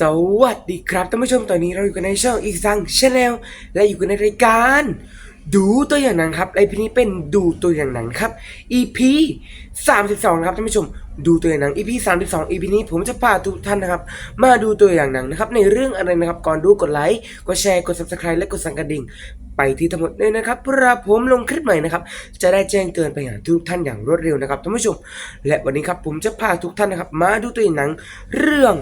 สวัสดีครับท่านผู้ชมตอนนี้เราอยู่กันในช่องอีกซังชาแนลและอยู่กันในรายการ ดูตัวอย่างหนังครับไอพีนี้เป็นดูตัวอย่างหนังครับ EP 32นะครับท่านผู้ชมดูตัวอย่างหนัง EP 32 EP นี้ผมจะพาทุกท่านนะครับ มาดูตัวอย่างหนังนะครับ ในเรื่องอะไรนะครับ ก่อนดูกดไลค์กดแชร์กด subscribe และกดสั่นกระดิ่ง ไปที่ทั้งหมดเลยนะครับเพื่อผมลงคลิปใหม่นะครับ จะได้แจ้งเตือนไปหาทุกท่านอย่างรวดเร็วนะครับท่านผู้ชม และวันนี้ครับผมจะพาทุกท่านนะครับ มาดูตัวอย่างหนังเรื่อง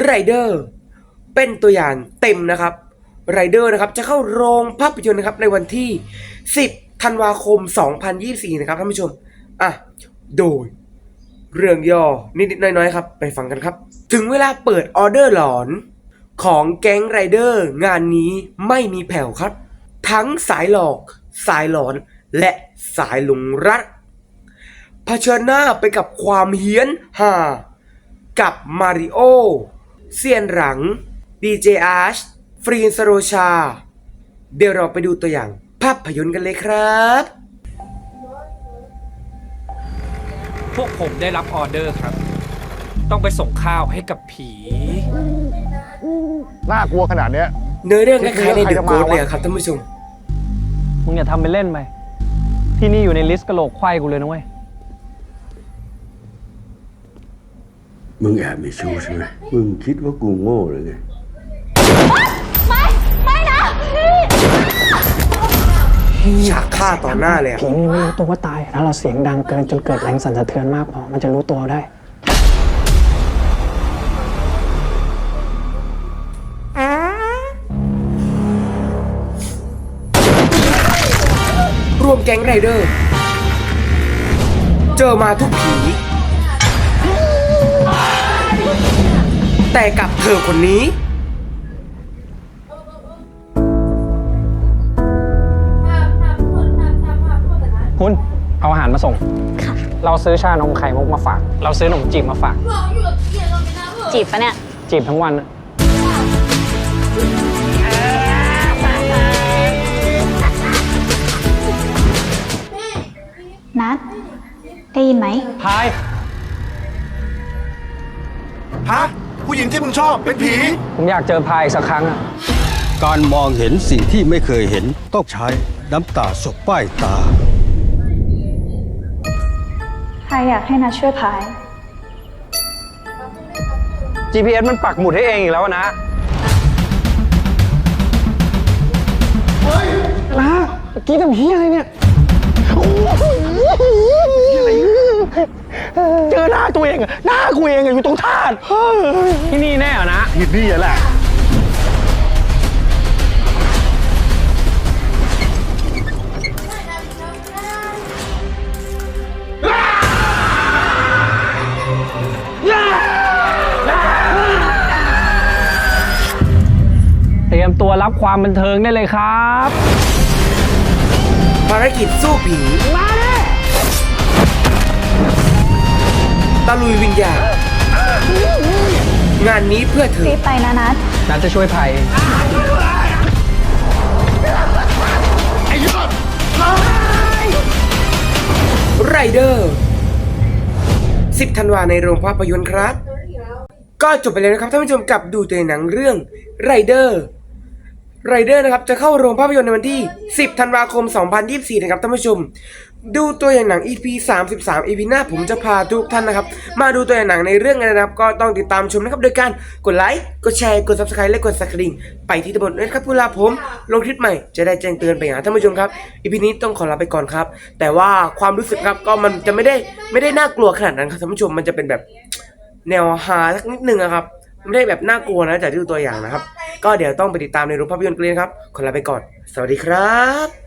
ไรเดอร์เป็นตัวอย่างเต็มนะครับไรเดอร์นะครับจะเข้าโรงภาพยนตร์นะครับในวันที่ 10 ธันวาคม 2024 นะครับท่านผู้ชม อะ โดย เรื่องย่อนิดๆน้อยๆครับ ไปฟังกันครับ ถึงเวลาเปิดออเดอร์หลอน ของแก๊งไรเดอร์ งานนี้ไม่มีแผ่วครับ ทั้งสายหลอกสายหลอนและสายหลงรักเผชิญหน้าไปกับความเฮี้ยนห่ากับมาริโอ เซียนหลังดีเจอาร์ชฟรีนสโรชา เดี๋ยวเราไปดูตัวอย่างภาพยนตร์กันเลยครับ พวกผมได้รับออเดอร์ครับ ต้องไปส่งข้าวให้กับผี น่ากลัวขนาดเนี้ย เนื้อเรื่องคล้ายๆในใครเดจะอะโกมาดวะเลยอะครับท่านผู้ชม มึงอย่าทำเป็นเล่นไป ที่นี่อยู่ในลิสต์กระโหลกไขว้กูเลยนะเว้ย มึงแอบมีชู้ใช่ไหมมึงคิดว่ากูโง่หรือไง ไม่ไม่นะพี่ฉากฆ่าต่อหน้าเลยอะผีมันไม่รู้ตัวว่าตาย ถ้าเราเสียงดังเกินจนเกิดแรงสั่นสะเทือนมากพอมันจะรู้ตัวได้ รวมแก๊งไรเดอร์ เจอมาทุกผี แต่กับเธอคนนี้ คุณ เอาอาหารมาส่งเราซื้อชานมไข่มุกมาฝาก เราซื้อขนมจีบมาฝาก จีบปะเนี่ย จีบทั้งวันอะนัด ได้ยินไหม พาย ฮะ ผู้หญิงที่มึงชอบเป็นผี ผมอยากเจอพายอีกสักครั้งอะการมองเห็นสิ่งที่ไม่เคยเห็นต้องใช้น้ำตาสบป้ายตา พายอยากให้นัดช่วยพาย GPS มันปักหมุดให้เองอีกแล้วนะเฮ้ยนะเมื่อกี้ทำเฮียอะไรเนี่ยโอ้โหเจ อหน้าตัวเองอะหน้ากูเองอะอยู่ตรงธาตุเฮ้ยที่นี่แน่เหรอนะ ผิดนี่แหละ เตรียมตัวรับความบันเทิงได้เลยครับ ภารกิจสู้ผี มาเลย ลุยวิญญาณงานนี้เพื่อเธอรีบไปนะนัดนัดจะช่วยภัยไรเดอร์10ธันวาในโรงภาพยนตร์ครับ ก็จบไปแล้วนะครับท่านผู้ชมกับดูตัวหนังเรื่องไรเดอร์ไรเดอร์นะครับจะเข้าโรงภาพยนตร์ในวันที่ 10 ธันวาคม 2024 นะครับท่านผู้ชม ดูตัวอย่างหนัง EP 33 EP หน้าผมจะพาทุกท่านนะครับ มาดูตัวอย่างหนังในเรื่องอะไรนะครับ ก็ต้องติดตามชมนะครับ โดยการกดไลค์ กดแชร์ กด subscribe และกดสักริ่ง ไปที่ทั้งหมดเลยนะครับเวลาผมลงคลิปใหม่จะได้แจ้งเตือนไปหาท่านผู้ชมครับ EP นี้ต้องขอลาไปก่อนครับ แต่ว่าความรู้สึกครับก็มันจะไม่ได้ไม่ได้น่ากลัวขนาดนั้นครับท่านผู้ชมมันจะเป็นแบบแนวฮาสักนิดนึงอะครับไม่ได้แบบน่ากลัวนะจากที่ดูตัวอย่างนะครับ ก็เดี๋ยวต้องไปติดตามในโรงภาพยนตร์กันเลยนะครับขอลาไปก่อน สวัสดีครับ